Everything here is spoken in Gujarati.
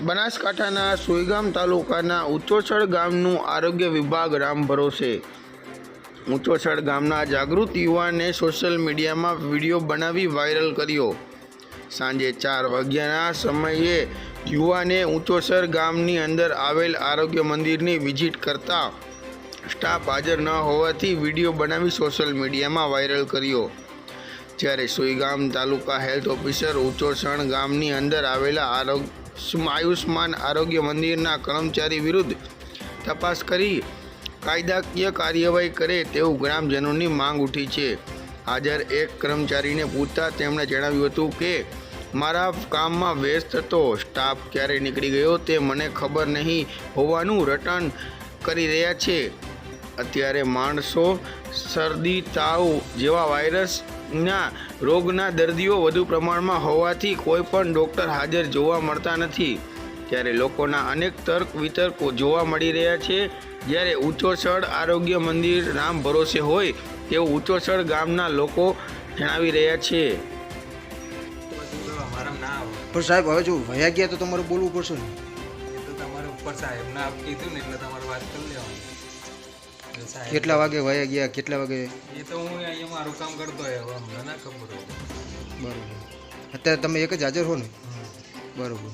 બનાસકાંઠાના સોયગામ તાલુકાના ઉચોછડ ગામનું આરોગ્ય વિભાગ રામ ભરોસે. ઉચોછડ ગામના જાગૃત યુવાને સોશિયલ મીડિયામાં વીડિયો બનાવી વાયરલ કર્યો. સાંજે ચાર વાગ્યાના સમયે યુવાને ઉંચોસર ગામની અંદર આવેલ આરોગ્ય મંદિરની વિઝિટ કરતા સ્ટાફ હાજર ન હોવાથી વીડિયો બનાવી સોશિયલ મીડિયામાં વાયરલ કર્યો. જ્યારે સુઈગામ તાલુકા હેલ્થ ઓફિસર ઉચ્ચોસણ ગામની અંદર આવેલા આરોગ્ય આયુષ્માન આરોગ્ય મંદિરના કર્મચારી વિરુદ્ધ તપાસ કરી કાયદાકીય કાર્યવાહી કરે તેવું ગ્રામજનોની માંગ ઉઠી છે. હાજર એક કર્મચારીને પૂછતા તેમણે જણાવ્યું હતું કે, મારા કામમાં વ્યસ્ત હતો સ્ટાફ ક્યારે નીકળી ગયો તે મને ખબર નહીં હોવાનું રટણ કરી રહ્યા છે. અત્યારે માણસો શરદી તાવ જેવા વાયરસના રોગના દર્દીઓ વધુ પ્રમાણમાં હોવાથી કોઈ પણ ડૉક્ટર હાજર જોવા મળતા નથી. ત્યારે લોકોના અનેક તર્ક વિતર્કો જોવા મળી રહ્યા છે. જ્યારે ઉંચોસળ આરોગ્ય મંદિર નામ ભરોસે હોય તેવું ઉંચોસળ ગામના લોકો જણાવી રહ્યા છે. પણ સાહેબ હવે જો વયા ગયા તો તમારે બોલવું પડશે ને? તો તમારે ઉપર સાહેબ ના કીધું ને એટલે તમારે વાત કરી લેવાની. સાહેબ- કેટલા વાગે વયા ગયા? કેટલા વાગે? એ તો હું અહીંયા મારું કામ કરતો હોય હવે ના ખબર બરોબર. અત્યારે તમે એક જ હાજર હો ને બરોબર.